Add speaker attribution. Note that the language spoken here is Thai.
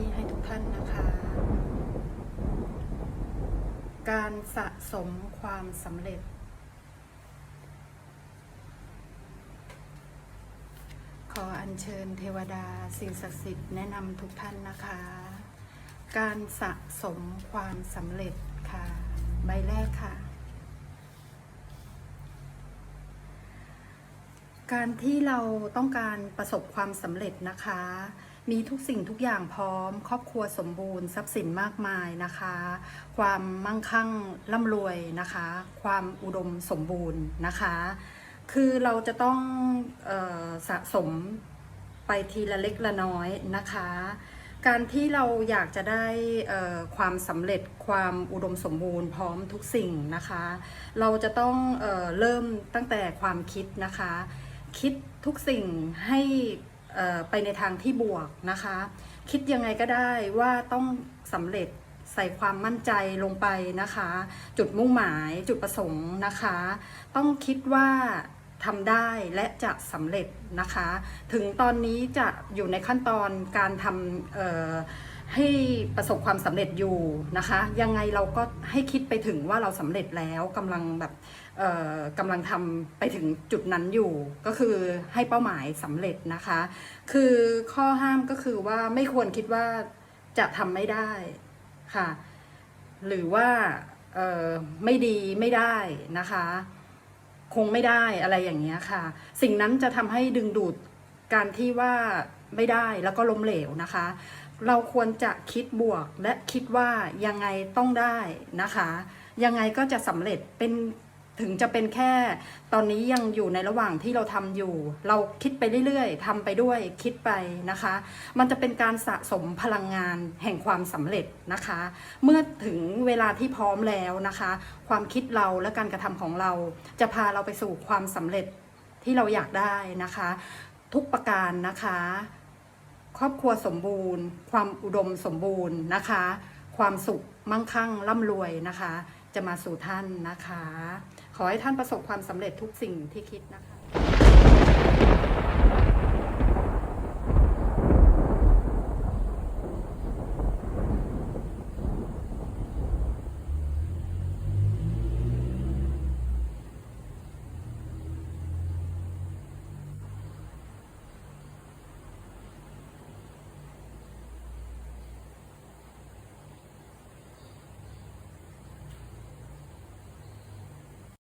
Speaker 1: ีให้ทุกท่านนะคะ การสะสมความสำเร็จ ขออัญเชิญเทวดาสิ่งศักดิ์สิทธิ์แนะนำทุกท่านนะคะ การสะสมความสำเร็จค่ะ ใบแรกค่ะการที่เราต้องการประสบความสำเร็จนะคะ มีทุกสิ่งทุกอย่างพร้อม ครอบครัวสมบูรณ์ทรัพย์สินมากมายนะคะ ความมั่งคั่งร่ำรวยนะคะ ความอุดมสมบูรณ์นะคะ คือเราจะต้องออสะสมไปทีละเล็กละน้อยนะคะ การที่เราอยากจะได้ความสำเร็จความอุดมสมบูรณ์พร้อมทุกสิ่งนะคะ เราจะต้องเออเริ่มตั้งแต่ความคิดนะคะ คิดทุกสิ่งให้ ไปในทางที่บวกนะคะ คิดยังไงก็ได้ว่าต้องสำเร็จใส่ความมั่นใจลงไปนะคะ จุดมุ่งหมายจุดประสงค์นะคะ ต้องคิดว่าทำได้และจะสำเร็จนะคะ ถึงตอนนี้จะอยู่ในขั้นตอนการทำ ให้ประสบความสำเร็จอยู่นะคะ ยังไงเราก็ให้คิดไปถึงว่าเราสำเร็จแล้วกำลังแบบกำลังทำไปถึงจุดนั้นอยู่ ก็คือให้เป้าหมายสำเร็จนะคะ คือข้อห้ามก็คือว่าไม่ควรคิดว่าจะทำไม่ได้ค่ะ หรือว่าไม่ดีไม่ได้นะคะ คงไม่ได้อะไรอย่างเงี้ยค่ะ สิ่งนั้นจะทำให้ดึงดูดการที่ว่าไม่ได้แล้วก็ล้มเหลวนะคะ เราควรจะคิดบวกและคิดว่ายังไงต้องได้นะคะ ยังไงก็จะสำเร็จเป็นถึงจะเป็นแค่ตอนนี้ยังอยู่ในระหว่างที่เราทำอยู่ เราคิดไปเรื่อยๆทำไปด้วยคิดไปนะคะ มันจะเป็นการสะสมพลังงานแห่งความสำเร็จนะคะ เมื่อถึงเวลาที่พร้อมแล้วนะคะ ความคิดเราและการกระทำของเรา จะพาเราไปสู่ความสำเร็จที่เราอยากได้นะคะ ทุกประการนะคะ ครอบครัวสมบูรณ์ ความอุดมสมบูรณ์นะคะ ความสุขมั่งคั่งร่ำรวยนะคะ จะมาสู่ท่านนะคะ ขอให้ท่านประสบความสำเร็จทุกสิ่งที่คิดนะคะ